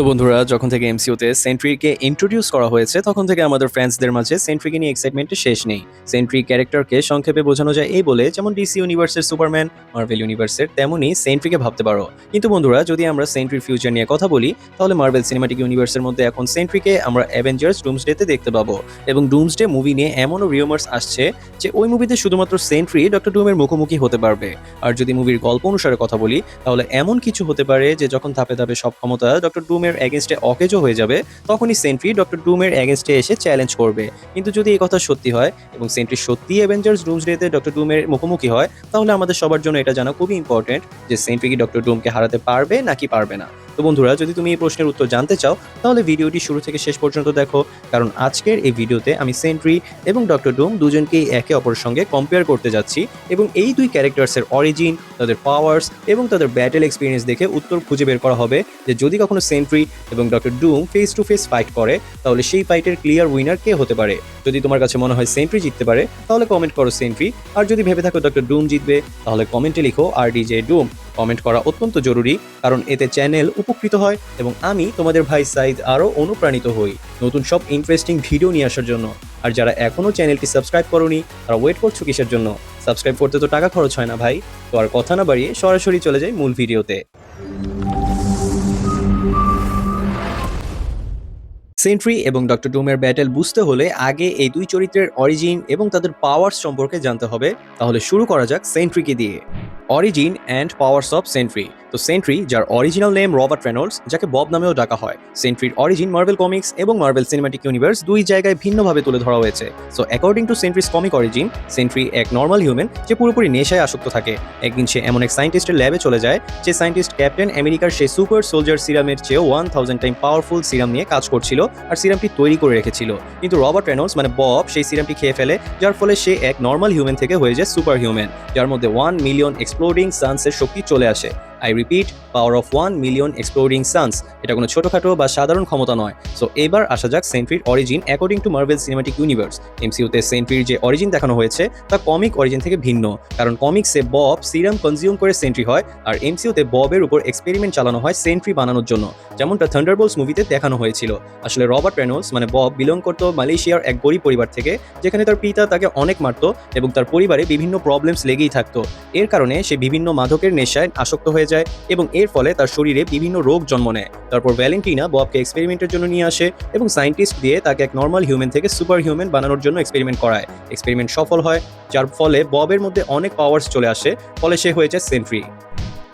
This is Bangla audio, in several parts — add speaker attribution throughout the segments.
Speaker 1: তো বন্ধুরা, যখন থেকে এমসিউতে সেন্ট্রিকে ইন্ট্রোডিউস করা হয়েছে, তখন থেকে আমাদের ফ্যান্সদের মাঝে সেন্ট্রিকে নিয়ে এক্সাইটমেন্টের শেষ নেই। সেন্ট্রি ক্যারেক্টারকে সংক্ষেপে বোঝানো যায় এই বলে, যেমন ডিসি ইউনিভার্সের সুপারম্যান মার্ভেল ইউনিভার্সের তেমনই সেন্ট্রিকে ভাবতে পারো। কিন্তু বন্ধুরা, যদি আমরা সেন্ট্রির ফিউচার নিয়ে কথা বলি, তাহলে মার্ভেল সিনেমাটিক ইউনিভার্সের মধ্যে এখন সেন্ট্রিকে আমরা অ্যাভেঞ্জার্স ডুমসডেতে দেখতে পাবো। এবং ডুমসডে মুভি নিয়ে এমনও রিউমার্স আসছে যে ওই মুভিতে শুধুমাত্র সেন্ট্রি ডক্টর ডুমের মুখোমুখি হতে পারবে। আর যদি মুভির গল্প অনুসারে কথা বলি, তাহলে এমন কিছু হতে পারে যে যখন ধাপে ধাপে সব ক্ষমতা ডক্টর ডুমের এগেনস্টে অকেজো হয়ে যাবে, তখনই সেন্ট্রি ডক্টর ডুমের এগেনস্টে এসে চ্যালেঞ্জ করবে। কিন্তু যদি এই কথা সত্যি হয় এবং সেন্ট্রি সত্যি অ্যাভেঞ্জার্স ডুমস ডেতে ডক্টর ডুমের মুখোমুখি হয়, তাহলে আমাদের সবার জন্য এটা জানা খুবই ইম্পর্টেন্ট যে সেন্ট্রি কি ডক্টর ডুমকে হারাতে পারবে নাকি পারবে না। তো বন্ধুরা, যদি তুমি এই প্রশ্নের উত্তর জানতে চাও, তাহলে ভিডিওটি শুরু থেকে শেষ পর্যন্ত দেখো। কারণ আজকের এই ভিডিওতে আমি সেন্ট্রি এবং ডক্টর ডুম দুজনকেই একে অপরের সঙ্গে কম্পেয়ার করতে যাচ্ছি এবং এই দুই ক্যারেক্টার্সের অরিজিন তাদের পাওয়ার্স এবং তাদের ব্যাটেল এক্সপিরিয়েন্স দেখে উত্তর খুঁজে বের করা হবে যে যদি কখনো সেন্ট্রি এবং doctor Doom face to face fight করে, তাহলে সেই ফাইটের ক্লিয়ার উইনার কে হতে পারে। যদি তোমার কাছে মনে হয় সেন্ট্রি জিততে পারে, তাহলে কমেন্ট করো সেন্ট্রি। আর যদি ভেবে থাকো ডক্টর ডুম জিতবে, তাহলে কমেন্টে লিখো আর ডিজে ডুম। কমেন্ট করা অত্যন্ত জরুরি, কারণ এতে চ্যানেল উপকৃত হয় এবং আমি তোমাদের ভাই সাইদ আরও অনুপ্রাণিত হই নতুন সব ইন্টারেস্টিং ভিডিও নিয়ে আসার জন্য। আর যারা এখনও চ্যানেলটি সাবস্ক্রাইব করনি, তারা ওয়েট করছ কিসের জন্য? সাবস্ক্রাইব করতে তো টাকা খরচ হয় না ভাই। তো আর কথা না বাড়িয়ে সরাসরি চলে যাই মূল ভিডিওতে সেন্ট্রি এবং ডক্টর ডুমের ব্যাটেল বুঝতে হলে আগে এই দুই চরিত্রের অরিজিন এবং তাদের পাওয়ার্স সম্পর্কে জানতে হবে। তাহলে শুরু করা যাক সেন্ট্রিকে দিয়ে। Origin and powers of Sentry তো সেন্ট্রি যার অরিজিনাল নেম রবার্ট রেনল্ডস যাকে বব নামেও ডাকা হয়। সেন্ট্রির অরিজিন মার্বেল কমিক্স এবং মার্বেল সিনেমাটিক ইউনিভার্স দুই জায়গায় ভিন্নভাবে তুলে ধরা হয়েছে। So according to Sentry's comic origin Sentry এক নর্মাল হিউম্যান যে পুরোপুরি নেশায় আসক্ত থাকে। একদিন সে এমন এক সাইন্টিস্টের ল্যাবে চলে যায়, যে সাইন্টিস্ট ক্যাপ্টেন আমেরিকার সেই সুপার সোলজার সিরামের চেয়েও one thousand time powerful serum নিয়ে কাজ করছিল। আর সিরামটি তৈরি করে রেখেছিল। কিন্তু রবার্ট রেনল্ডস মানে বব, সেই সিরামটি খেয়ে ফেলে, যার ফলে সে এক নর্মাল হিউম্যান থেকে হয়ে যায় সুপার হিউম্যান যার মধ্যে ওয়ান মিলিয়ন এক্সপ্লোরিং সানসের শক্তি চলে আসে। I repeat power of one million exploding suns এটা কোনো ছোটখাটো বা সাধারণ ক্ষমতা নয়। সো এবার আসা যাক সেন্ট্রির origin according to Marvel cinematic universe এমসিউতে সেন্ট্রির যে অরিজিন দেখানো হয়েছে, তা কমিক অরিজিন থেকে ভিন্ন। কারণ কমিক্সে বব সিরাম কনজিউম করে সেন্ট্রি হয়, আর এমসিউতে ববের উপর এক্সপেরিমেন্ট চালানো হয় সেন্ট্রি বানানোর জন্য। যেমনটা থান্ডারবোলস মুভিতে দেখানো হয়েছিল। আসলে রবার্ট রেনল্ডস মানে বব বিলং করতো মালয়েশিয়ার এক গরিব পরিবার থেকে, যেখানে তার পিতা তাকে অনেক মারত এবং তার পরিবারে বিভিন্ন প্রবলেমস লেগেই থাকতো। এর কারণে সে বিভিন্ন মাদকের নেশায় আসক্ত হয়ে যায় এবং এর ফলে তার শরীরে বিভিন্ন রোগ জন্ম নেয়। তারপর ভ্যালেন্টিনা ববকে এক্সপেরিমেন্টের জন্য নিয়ে আসে এবং সায়েন্টিস্ট দিয়ে তাকে এক নর্মাল হিউম্যান থেকে সুপার হিউম্যান বানানোর জন্য এক্সপেরিমেন্ট করায়। এক্সপেরিমেন্ট সফল হয়, যার ফলে ববের মধ্যে অনেক পাওয়ার্স চলে আসে, ফলে সে হয়ে যায় সেন্ট্রি।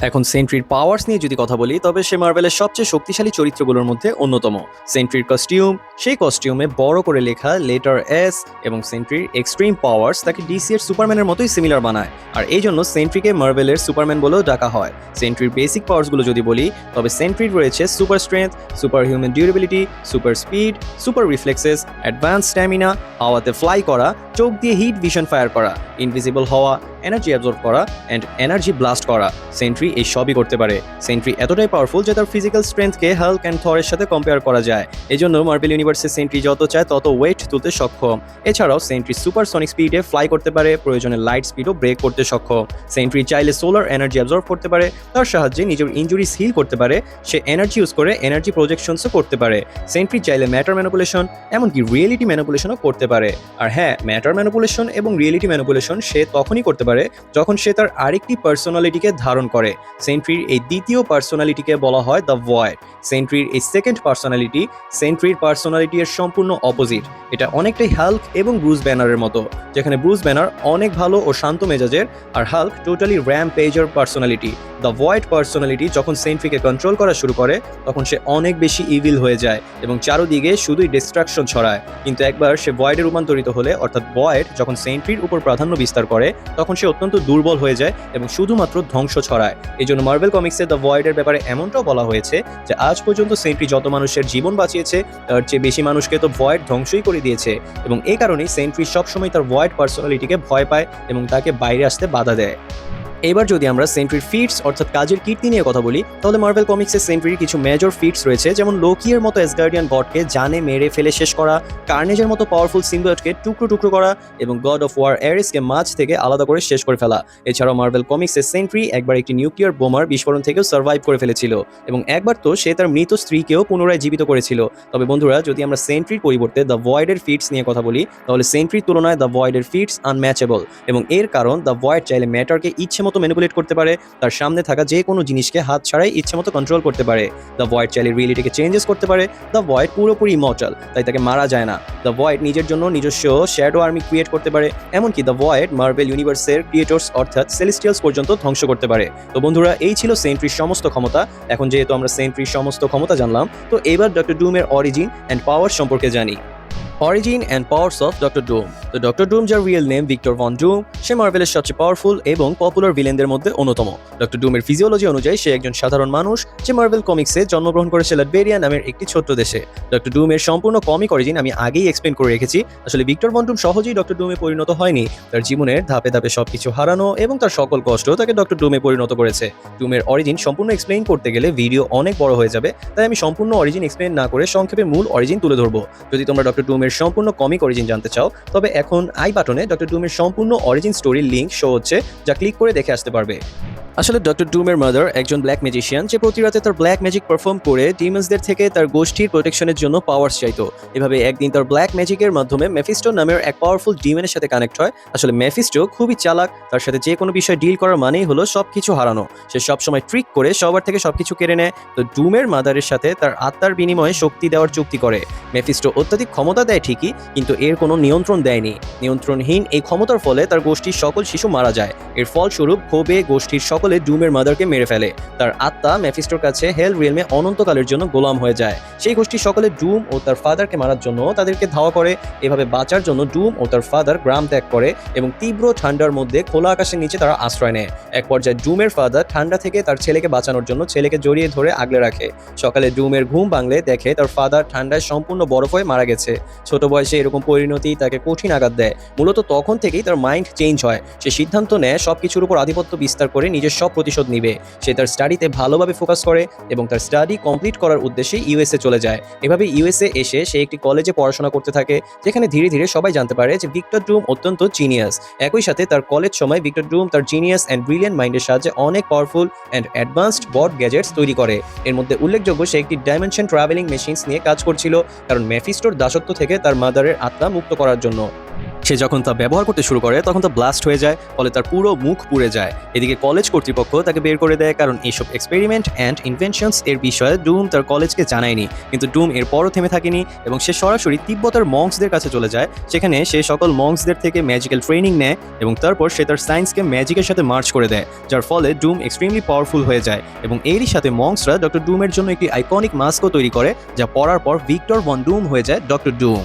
Speaker 1: এখন সেন্ট্রির পাওয়ার্স নিয়ে যদি কথা বলি, তবে সে মার্বেলের সবচেয়ে শক্তিশালী চরিত্রগুলোর মধ্যে অন্যতম। সেন্ট্রির কস্টিউম সেই কস্টিউমে বড় করে লেখা লেটার এস এবং সেন্ট্রির এক্সট্রিম পাওয়ার্স তাকে ডিসি এর সুপারম্যানের মতোই সিমিলার বানায়। আর এই জন্য সেন্ট্রিকে মার্বেলের সুপারম্যান বলেও ডাকা হয়। সেন্ট্রির বেসিক পাওয়ার্সগুলো যদি বলি, তবে সেন্ট্রির রয়েছে super strength super human durability super speed super reflexes advance stamina হাওয়াতে ফ্লাই করা, চোখ দিয়ে হিট ভিশন ফায়ার করা ইনভিজিবল হওয়া এনার্জি অ্যাবজর্ব করা অ্যান্ড এনার্জি ব্লাস্ট করা। সেন্ট্রি এই সবই করতে পারে। সেন্ট্রি এতটাই পাওয়ারফুল যে তার ফিজিক্যাল স্ট্রেংথকে হাল্ক অ্যান্ড থরের সাথে কম্পেয়ার করা যায়। এই জন্য মার্বেল ইউনিভার্সের সেন্ট্রি যত চায় তত ওয়েট তুলতে সক্ষম। এছাড়াও সেন্ট্রি সুপার সনিক স্পিডে ফ্লাই করতে পারে, প্রয়োজনে লাইট স্পিডও ব্রেক করতে সক্ষম। সেন্ট্রি চাইলে সোলার এনার্জি অ্যাবজর্ব করতে পারে, তার সাহায্যে নিজের ইঞ্জুরিস হিল করতে পারে, সে এনার্জি ইউজ করে এনার্জি প্রজেকশনসও করতে পারে। সেন্ট্রি চাইলে ম্যাটার ম্যানুপুলেশন এমনকি রিয়েলিটি ম্যানুপুলেশনও করতে পারে। আর হ্যাঁ ম্যাটার ম্যানুপুলেশন এবং রিয়েলিটি ম্যানুপুলেশন সে তখনই করতে পারে যখন সে তার আরেকটি পার্সোনালিটিকে ধারণ করে। সেন্ট্রির এই দ্বিতীয় পার্সোনালিটিকে বলা হয় দ্য ভয়েড সেন্ট্রির এই সেকেন্ড পার্সোনালিটি সেন্ট্রির পার্সোনালিটি এর সম্পূর্ণ অপোজিট এটা অনেকটাই হাল্ক এবং ব্রুজ ব্যানারের মতো, যেখানে ব্রুজ ব্যানার অনেক ভালো ও শান্ত মেজাজের, আর Hulk totally rampager personality the void personality যখন সেন্ট্রিকে কন্ট্রোল করা শুরু করে, তখন সে অনেক বেশি ইভিল হয়ে যায় এবং চারোদিকে শুধুই ডিস্ট্রাকশন ছড়ায়। কিন্তু একবার সে ভয়েডে রূপান্তরিত হলে, অর্থাৎ ভয়েড যখন সেন্ট্রির উপর প্রাধান্য বিস্তার করে, তখন সে অত্যন্ত দুর্বল হয়ে যায় এবং শুধুমাত্র ধ্বংস ছড়ায়। এই জন্য মার্বেল কমিক্সে দ্য ভয়েডের ব্যাপারে এমনটাও বলা হয়েছে যে আজ পর্যন্ত সেন্ট্রি যত মানুষের জীবন বাঁচিয়েছে, তার চেয়ে বেশি মানুষকে তো ভয়েড ধ্বংসই করে দিয়েছে। এবং এই কারণেই সেন্ট্রি সবসময় তার ভয়েড পার্সোনালিটিকে ভয় পায় এবং তাকে বাইরে আসতে বাধা দেয়। এবার যদি আমরা সেন্ট্রির ফিটস অর্থাৎ কাজের কীর্তি নিয়ে কথা বলি, তাহলে মার্বেল কমিক্সের সেন্ট্রির কিছু মেজর ফিটস রয়েছে, যেমন লোকিয়ের মতো অ্যাসগার্ডিয়ান গডকে জানে, মেরে, ফেলে, শেষ করা কার্নেজের মতো পাওয়ারফুল সিম্বয়টকে টুকরো টুকরো করা এবং গড অফ ওয়ার এরিসকে মাঝ থেকে আলাদা করে শেষ করে ফেলা। এছাড়াও মার্বেল কমিক্সের সেন্ট্রি একবার একটি নিউক্লিয়ার বোমার বিস্ফোরণ থেকেও সার্ভাইভ করে ফেলেছিল এবং একবার তো সে তার মৃত স্ত্রীকেও পুনরায় জীবিত করেছিল। তবে বন্ধুরা, যদি আমরা সেন্ট্রির পরিবর্তে দ্য ভয়েডের ফিটস নিয়ে কথা বলি, তাহলে সেন্ট্রির তুলনায় দ্য ভয়েডের ফিটস আনম্যাচেবল এবং এর কারণ দ্য ভয়েড চাইলে ম্যাটারকে ইচ্ছে মতো ম্যানিপুলেট করতে পারে, তার সামনে থাকা যে কোনো জিনিসকে হাত ছাড়াই ইচ্ছে মতো কন্ট্রোল করতে পারে। দ্য ভয়েড চাইলে রিয়েলিটিকে চেঞ্জেস করতে পারে। দ্য ভয়েড পুরোপুরি ইমর্টাল তাই তাকে মারা যায় না। দ্য ভয়েড নিজের জন্য নিজস্ব শ্যাডো আর্মি ক্রিয়েট করতে পারে, এমনকি দ্য ভয়েড মার্বেল ইউনিভার্সের ক্রিয়েটর্স অর্থাৎ সেলেস্টিয়ালস পর্যন্ত ধ্বংস করতে পারে। তো বন্ধুরা, এই ছিল সেন্ট্রির সমস্ত ক্ষমতা। এখন যেহেতু আমরা সেন্ট্রির সমস্ত ক্ষমতা জানলাম, তো এবার ডক্টর ডুমের অরিজিন অ্যান্ড পাওয়ার সম্পর্কে জানি। Origin and powers of doctor Doom তো ডক্টর ডুম যার real name Victor von Doom সে মার্ভেলের সবচেয়ে পাওয়ারফুল এবং পপুলার ভিলেনদের মধ্যে অন্যতম। ডক্টর ডুমের ফিজিওলজি অনুযায়ী সে একজন সাধারণ মানুষ, যে মার্ভেল কমিক্সে জন্মগ্রহণ করেছে লাটবেরিয়া নামের একটি ছোট্ট দেশে। ডক্টর ডুমের সম্পূর্ণ কমিক অরিজিন আমি আগেই এক্সপ্লেন করে রেখেছি। আসলে ভিক্টর ভন ডুম সহজেই ডক্টর ডুমে পরিণত হয়নি। তার জীবনের ধাপে ধাপে সবকিছু হারানো এবং তার সকল কষ্ট তাকে ডক্টর ডুমে পরিণত করেছে। ডুমের অরিজিন সম্পূর্ণ এক্সপ্লেইন করতে গেলে ভিডিও অনেক বড় হয়ে যাবে, তাই আমি সম্পূর্ণ অরিজিন এক্সপ্লেন না করে সংক্ষেপে মূল অরিজিন তুলে ধরবো। যদি তোমরা ডক্টর ডুমের সম্পূর্ণ কমিক অরিজিন জানতে চাও, তবে এখন আই বাটনে ডক্টর ডুমের সম্পূর্ণ অরিজিন স্টোরির লিঙ্ক শো হচ্ছে, যা ক্লিক করে দেখে আসতে পারবে। আসলে ডক্টর ডুমের মাদার একজন ব্ল্যাক ম্যাজিশিয়ান যে প্রতি রাতে তার ব্ল্যাক ম্যাজিক পারফর্ম করে ডিমন্সদের থেকে তার গোষ্ঠীর প্রোটেকশনের জন্য পাওয়ার্স চাইতো। এভাবে একদিন তার ব্ল্যাক ম্যাজিকের মাধ্যমে মেফিস্টো নামের এক পাওয়ারফুল ডিমেনের সাথে কানেক্ট হয়। আসলে মেফিস্টো খুবই চালাক, তার সাথে যে কোনো বিষয় ডিল করার মানেই হলো সব কিছু হারানো। সে সবসময় ট্রিক করে সবার থেকে সবকিছু কেড়ে নেয়। তো ডুমের মাদারের সাথে তার আত্মার বিনিময়ে শক্তি দেওয়ার চুক্তি করে। মেফিস্টো অত্যাধিক ক্ষমতা দেয় ঠিকই, কিন্তু এর কোনো নিয়ন্ত্রণ দেয়নি। নিয়ন্ত্রণহীন এই ক্ষমতার ফলে তার গোষ্ঠীর সকল শিশু মারা যায়। এর ফলস্বরূপ ক্ষোভে গোষ্ঠীর সকলে ডুমের মাদারকে মেরে ফেলে। তার আত্মা মেফিস্টোর কাছে হেল রিয়েলমে অনন্তকালের জন্য গোলাম হয়ে যায়। সেই গোষ্ঠীর সকলে ডুম ও তার ফাদারকে মারার জন্য তাদেরকে ধাওয়া করে। এভাবে বাঁচার জন্য ডুম ও তার ফাদার গ্রাম ত্যাগ করে এবং তীব্র ঠান্ডার মধ্যে খোলা আকাশের নিচে তারা আশ্রয় নেয়। এক পর্যায়ে ডুমের ফাদার ঠান্ডা থেকে তার ছেলেকে বাঁচানোর জন্য ছেলেকে জড়িয়ে ধরে আগলে রাখে। সকালে ডুমের ঘুম ভাঙলে দেখে তার ফাদার ঠান্ডায় সম্পূর্ণ বরফ হয়ে মারা গেছে। ছোট বয়সে এরকম পরিণতি তাকে কঠিন আঘাত দেয়। মূলত তখন থেকেই তার মাইন্ড চেঞ্জ হয়। সে সিদ্ধান্ত নেয়, সবকিছুর উপর আধিপত্য বিস্তার করে নিজের সব প্রতিশোধ নিবে। সে তার স্টাডিতে ভালোভাবে ফোকাস করে এবং তার স্টাডি কমপ্লিট করার উদ্দেশ্যে ইউএসএ চলে যায়। এভাবে ইউএসএ এসে সে একটি কলেজে পড়াশোনা করতে থাকে, যেখানে ধীরে ধীরে সবাই জানতে পারে যে ভিক্টর ড্রুম অত্যন্ত জিনিয়াস একই সাথে তার কলেজ সময় ভিক্টর ড্রুম তার জিনিয়াস অ্যান্ড ব্রিলিয়ান্ট মাইন্ডের সাহায্যে অনেক powerful and advanced bot gadgets তৈরি করে। এর মধ্যে উল্লেখযোগ্য সে একটি ডাইমেনশন ট্রাভেলিং মেশিনস নিয়ে কাজ করছিল, কারণ ম্যাফিস্টোর দাসত্ব থেকে তার মাদারের আত্মা মুক্ত করার জন্য। সে যখন তা ব্যবহার করতে শুরু করে, তখন তা ব্লাস্ট হয়ে যায়, ফলে তার পুরো মুখ পুড়ে যায়। এদিকে কলেজ কর্তৃপক্ষ তাকে বের করে দেয়, কারণ এইসব এক্সপেরিমেন্ট অ্যান্ড ইনভেনশনস এর বিষয়ে ডুম তার কলেজকে জানায়নি। কিন্তু ডুম এরপরও থেমে থাকেনি এবং সে সরাসরি তিব্বতের মংসদের কাছে চলে যায়, সেখানে সে সকল মংসদের থেকে ম্যাজিক্যাল ট্রেনিং নেয় এবং তারপর সে তার সায়েন্সকে ম্যাজিকের সাথে মার্চ করে দেয়, যার ফলে ডুম এক্সট্রিমলি পাওয়ারফুল হয়ে যায় এবং এরই সাথে মংসরা ডক্টর ডুমের জন্য একটি আইকনিক মাস্কও তৈরি করে, যা পরার পর ভিক্টর বন ডুম হয়ে যায় ডক্টর ডুম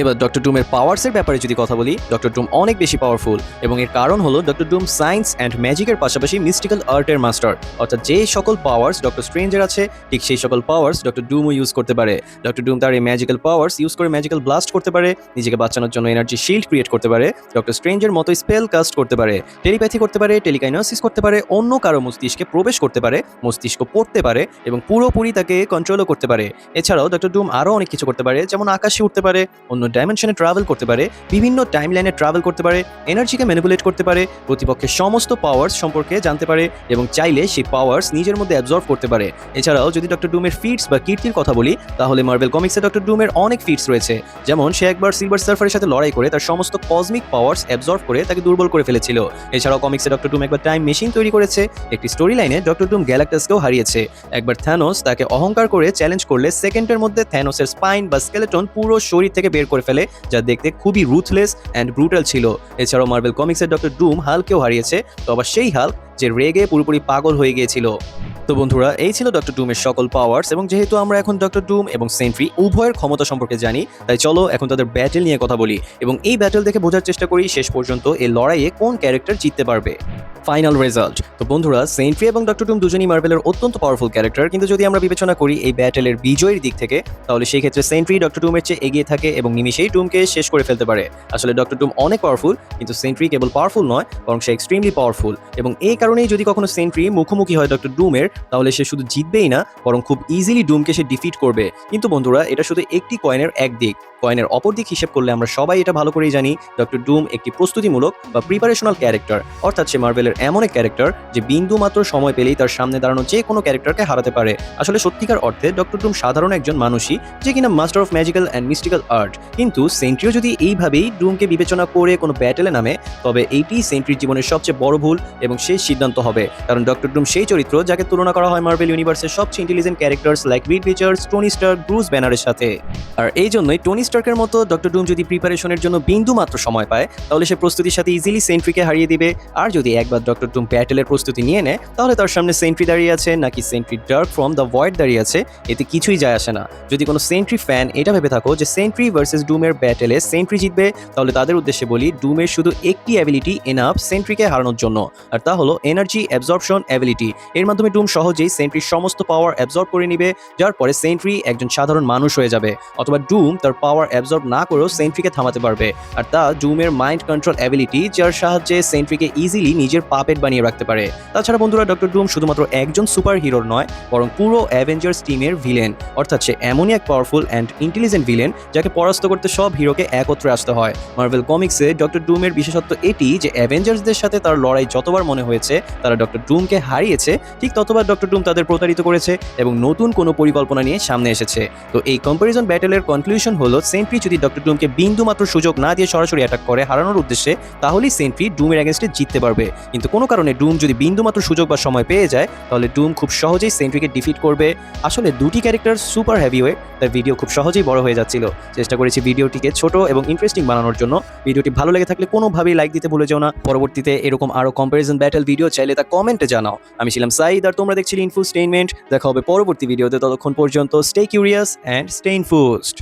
Speaker 1: এবার ডক্টর ডুমের পাওয়ার্সের ব্যাপারে যদি কথা বলি ডক্টর ডুম অনেক বেশি পাওয়ারফুল এবং এর কারণ হলো ডক্টর ডুম সায়েন্স অ্যান্ড ম্যাজিকের পাশাপাশি মিস্টিক্যাল আর্টের মাস্টার অর্থাৎ যে সকল পাওয়ার্স ডক্টর স্ট্রেঞ্জের আছে, ঠিক সেই সকল পাওয়ার্স ডক্টর ডুমও ইউজ করতে পারে। ডক্টর ডুম তার এই ম্যাজিক্যাল পাওয়ার্স ইউজ করে ম্যাজিক্যাল ব্লাস্ট করতে পারে, নিজেকে বাঁচানোর জন্য এনার্জি শিল্ড ক্রিয়েট করতে পারে ডক্টর স্ট্রেঞ্জের মতো স্পেল কাস্ট করতে পারে টেলিপ্যাথি করতে পারে টেলিকাইনোসিস করতে পারে, অন্য কারও মস্তিষ্কে প্রবেশ করতে পারে, মস্তিষ্ক পড়তে পারে এবং পুরোপুরি তাকে কন্ট্রোলও করতে পারে। এছাড়াও ডক্টর ডুম আরও অনেক কিছু করতে পারে, যেমন আকাশে উঠতে পারে অন্য ডাইমেনশনে ট্রাভেল করতে পারে, বিভিন্ন টাইম লাইনে ট্রাভেল করতে পারে এনার্জিকে ম্যানিপুলেট করতে পারে, প্রতিপক্ষের সমস্ত পাওয়ার্স সম্পর্কে জানতে পারে এবং চাইলে সেই পাওয়ার্স নিজের মধ্যে অ্যাবজর্ভ করতে পারে। এছাড়াও যদি ডক্টর ডুমের ফিটস বা কীর্তির কথা বলি, তাহলে মার্বেল কমিক্সে ডক্টর ডুমের অনেক ফিটস রয়েছে। যেমন সে একবার সিলভার সার্ফারের সাথে লড়াই করে তার সমস্ত কসমিক পাওয়ার্স অ্যাবজর্ভ করে তাকে দুর্বল করে ফেলেছিল। এছাড়াও কমিক্সে ডক্টর ডুম একবার টাইম মেশিন তৈরি করেছে, একটি স্টোরি লাইনে ডক্টর ডুম গ্যালাক্টাসকেও হারিয়েছে। একবার থ্যানোস তাকে অহংকার করে চ্যালেঞ্জ করলে সেকেন্ডের মধ্যে থ্যানোসের স্পাইন বা স্কেলেটন পুরো শরীর থেকে বের করে ফেলে, যা দেখতে খুবই রুথলেস অ্যান্ড ব্রুটাল ছিল। এছাড়াও মার্বেল কমিক্সের ডক্টর ডুম হালকেও হারিয়েছে, তো আবার সেই হাল্ক যে রেগে পুরোপুরি পাগল হয়ে গিয়েছিল। তো বন্ধুরা, এই ছিল ডক্টর ডুমের সকল পাওয়ার্স এবং যেহেতু আমরা এখন ডক্টর ডুম এবং সেন্ট্রি উভয়ের ক্ষমতা সম্পর্কে জানি, তাই চলো এখন তাদের ব্যাটেল নিয়ে কথা বলি এবং এই ব্যাটেল দেখে বোঝার চেষ্টা করি শেষ পর্যন্ত এই লড়াইয়ে কোন ক্যারেক্টার জিততে পারবে। ফাইনাল রেজাল্ট তো বন্ধুরা সেন্ট্রি এবং ডক্টর ডুম দুজনই মার্বেলের অত্যন্ত পাওয়ারফুল ক্যারেক্টার কিন্তু যদি আমরা বিবেচনা করি এই ব্যাটেলের বিজয়ের দিক থেকে, তাহলে সেই ক্ষেত্রে সেন্ট্রি ডক্টর ডুমের চেয়ে এগিয়ে থাকে এবং নিমিশেই ডুমকে শেষ করে ফেলতে পারে। আসলে ডক্টর ডুম অনেক পাওয়ারফুল কিন্তু সেন্ট্রি কেবল পাওয়ারফুল নয়, বরং সে এক্সট্রিমলি পাওয়ারফুল এবং এই কারণেই যদি কখনো সেন্ট্রি মুখোমুখি হয় ডক্টর ডুমের তাহলে সে শুধু জিতবেই না, বরং খুব ইজিলি ডুমকে সে ডিফিট করবে। কিন্তু বন্ধুরা, এটা শুধু একটি কয়েনের এক দিক। কয়েনের অপর দিক হিসেব করলে আমরা সবাই এটা ভালো করেই জানি ডক্টর ডুম একটি প্রস্তুতিমূলক বা প্রিপারেশনাল ক্যারেক্টার অর্থাৎ সে মার্বেলের এমন এক ক্যারেক্টার যে বিন্দু মাত্র সময় পেলেই তার সামনে দাঁড়ানো যে কোনো ক্যারেক্টারকে হারাতে পারে। আসলে সত্যিকার অর্থে ডক্টর ডুম সাধারণ একজন মানুষই, যে কিনা master of magical and mystical art কিন্তু সেন্ট্রিও যদি এইভাবেই ডুমকে বিবেচনা করে কোনো ব্যাটেলে নামে, তবে এইটি সেন্ট্রির জীবনের সবচেয়ে বড় ভুল এবং শেষ সিদ্ধান্ত হবে। কারণ ডক্টর ডুম সেই চরিত্র যাকে তুলনা করা হয় মার্বেল ইউনিভার্সের সবচেয়ে intelligent characters like Reed Richards Tony Stark Bruce ব্যানারের সাথে। আর এই জন্যই টনি স্টার্কের মতো ডক্টর ডুম যদি প্রিপারেশনের জন্য বিন্দু মাত্র সময় পায়, তাহলে সে প্রস্তুতির সাথে ইজিলি সেন্ট্রিকে হারিয়ে দিবে। আর যদি একবার ডক্টর ডুম ব্যাটেলের প্রস্তুতি নিয়ে নেয়, তাহলে তার সামনে সেন্ট্রি দাঁড়িয়ে আছে, নাকি Sentry dark from the void দাঁড়িয়ে আছে, এতে কিছুই যায় আসে না। যদি কোনো সেন্ট্রি ফ্যান এটা ভেবে থাকো যে সেন্ট্রি ভার্সেস ডুমের ব্যাটেলে সেন্ট্রি জিতবে, তাহলে তাদের উদ্দেশ্যে বলি ডুমের শুধু একটি অ্যাবিলিটি এনাফ সেন্ট্রিকে হারানোর জন্য। আর তা হলো এনার্জি অ্যাবজর্পশন অ্যাবিলিটি এর মাধ্যমে ডুম সহজেই সেন্ট্রির সমস্ত পাওয়ার অ্যাবজর্ব করে নিবে, যার পরে সেন্ট্রি একজন সাধারণ মানুষ হয়ে যাবে। অথবা ডুম তার পাওয়ার অ্যাবজর্ব না করেও সেন্ট্রিকে থামাতে পারবে। আর তা ডুমের মাইন্ড কন্ট্রোল অ্যাবিলিটি যার সাহায্যে সেন্ট্রিকে ইজিলি নিজের পাপেট বানিয়ে রাখতে পারে। তাছাড়া বন্ধুরা ডক্টর ডুম শুধুমাত্র একজন সুপার হিরোর নয়, বরং পুরো অ্যাভেঞ্জার্স টিমের ভিলেন অর্থাৎ সে এমনই এক পাওয়ারফুল অ্যান্ড ইন্টেলিজেন্ট ভিলেন যাকে পরাস্ত করতে সব হিরোকে একত্রে আসতে হয়। মার্ভেল কমিক্সে ডক্টর ডুমের বিশেষত্ব এটি যে অ্যাভেঞ্জার্সদের সাথে তার লড়াই যতবার মনে হয়েছে তারা ডক্টর ডুমকে হারিয়েছে, ঠিক ততবার ডক্টর ডুম তাদের প্রতারিত করেছে এবং নতুন কোনো পরিকল্পনা নিয়ে সামনে এসেছে। তো এই কম্পারিজন ব্যাটেলের কনক্লুশন হলো সেন্ট্রি যদি ডক্টর ডুমকে বিন্দু মাত্র সুযোগ না দিয়ে সরাসরি অ্যাটাক করে হারানোর উদ্দেশ্যে, তাহলেই সেন্ট্রি ডুমের অ্যাগেনস্টে জিততে পারবে। কিন্তু কোনো কারণে ডুম যদি বিন্দুমাত্র সুযোগ বা সময় পেয়ে যায়, তাহলে ডুম খুব সহজেই সেন্ট্রিকে ডিফিট করবে। আসলে দুটি ক্যারেক্টার সুপার হ্যাভিওয়ে তার ভিডিও খুব সহজেই বড় হয়ে যাচ্ছিল। চেষ্টা করেছি ভিডিওটিকে ছোট এবং ইন্টারেস্টিং বানানোর জন্য। ভিডিওটি ভালো লেগে থাকলে কোনোভাবেই লাইক দিতে ভুলে যেও না। পরবর্তীতে এরকম আরও কম্পারিজন ব্যাটেল ভিডিও চাইলে তা কমেন্টে জানাও। আমি ছিলাম সাইদ আর তোমরা দেখছিলে ইনফুস্টেইনমেন্ট দেখা হবে পরবর্তী ভিডিওতে। ততক্ষণ পর্যন্ত stay curious and stay infused